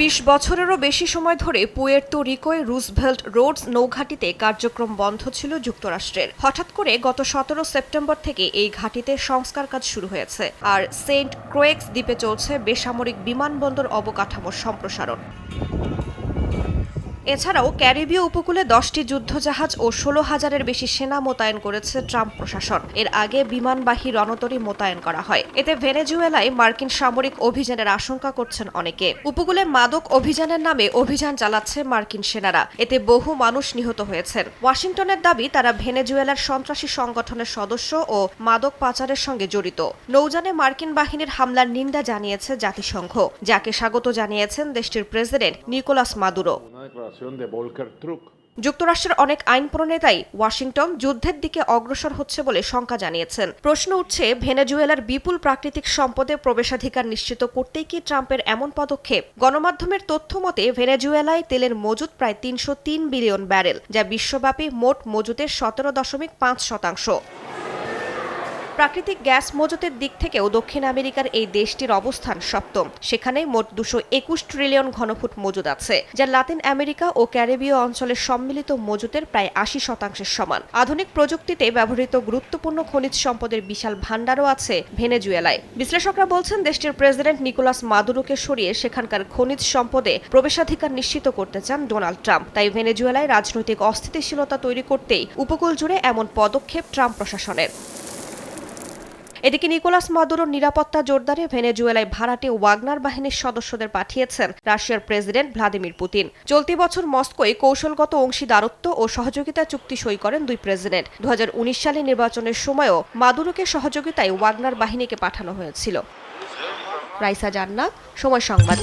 বিশ বছরেরও বেশি সময় ধরে পুয়ের্তো রিকোয় রুজভেল্ট রোডস নৌঘাটিতে কার্যক্রম বন্ধ ছিল যুক্তরাষ্ট্রের। হঠাৎ করে গত সতেরো সেপ্টেম্বর থেকে এই ঘাটিতে সংস্কার কাজ শুরু হয়েছে আর সেন্ট ক্রোয়েক্স দ্বীপে চলছে বেসামরিক বিমানবন্দর অবকাঠামোর সম্প্রসারণ। এছাড়াও ক্যারিবীয় উপকূলে দশটি যুদ্ধজাহাজ ও ষোলো হাজারের বেশি সেনা মোতায়েন করেছে ট্রাম্প প্রশাসন। এর আগে বিমানবাহী রণতরী মোতায়েন করা হয়। এতে ভেনেজুয়েলায় মার্কিন সামরিক অভিযানের আশঙ্কা করছেন অনেকে। উপকূলে মাদক অভিযানের নামে অভিযান চালাচ্ছে মার্কিন সেনারা। এতে বহু মানুষ নিহত হয়েছেন। ওয়াশিংটনের দাবি, তারা ভেনেজুয়েলার সন্ত্রাসী সংগঠনের সদস্য ও মাদক পাচারের সঙ্গে জড়িত। নৌজানে মার্কিন বাহিনীর হামলার নিন্দা জানিয়েছে জাতিসংঘ, যাকে স্বাগত জানিয়েছেন দেশটির প্রেসিডেন্ট নিকোলাস মাদুরো। যুক্তরাষ্ট্রের অনেক আইন প্রণেতাই ওয়াশিংটন যুদ্ধের দিকে অগ্রসর হচ্ছে বলে শঙ্কা জানিয়েছেন। প্রশ্ন উঠছে, ভেনেজুয়েলার বিপুল প্রাকৃতিক সম্পদে প্রবেশাধিকার নিশ্চিত করতেই কি ট্রাম্পের এমন পদক্ষেপ? গণমাধ্যমের তথ্য মতে, ভেনেজুয়েলায় তেলের মজুদ প্রায় তিনশো তিন বিলিয়ন ব্যারেল, যা বিশ্বব্যাপী মোট মজুদের সতেরো দশমিক পাঁচ শতাংশ। প্রাকৃতিক গ্যাস মজুতের দিক থেকেও দক্ষিণ আমেরিকার এই দেশটির অবস্থান সপ্তম। সেখানে মোট দুশো একুশ ট্রিলিয়ন ঘনফুট মজুদ আছে, যা লাতিন আমেরিকা ও ক্যারিবীয় অঞ্চলের সম্মিলিত মজুতের প্রায় আশি শতাংশের সমান। আধুনিক প্রযুক্তিতে ব্যবহৃত গুরুত্বপূর্ণ খনিজ সম্পদের বিশাল ভাণ্ডারও আছে ভেনেজুয়েলায়। বিশ্লেষকরা বলছেন, দেশটির প্রেসিডেন্ট নিকোলাস মাদুরোকে সরিয়ে সেখানকার খনিজ সম্পদে প্রবেশাধিকার নিশ্চিত করতে চান ডোনাল্ড ট্রাম্প। তাই ভেনেজুয়েলায় রাজনৈতিক অস্থিতিশীলতা তৈরি করতেই উপকূল জুড়ে এমন পদক্ষেপ ট্রাম্প প্রশাসনের। এদিকে নিকোলাস মাদুরোর নিরাপত্তা জোরদারে ভেনেজুয়েলায় ভাড়াটে ওয়াগনার বাহিনীর সদস্যদের পাঠিয়েছেন রাশিয়ার প্রেসিডেন্ট ভ্লাদিমির পুতিন। চলতি বছর মস্কোয় কৌশলগত অংশীদারত্ব ও সহযোগিতা চুক্তি সই করেন দুই প্রেসিডেন্ট। দু হাজার উনিশ সালে নির্বাচনের সময়ও মাদুরোকে সহযোগিতায় ওয়াগনার বাহিনীকে পাঠানো হয়েছিল। রাইসা জান্নাত, সময় সংবাদ।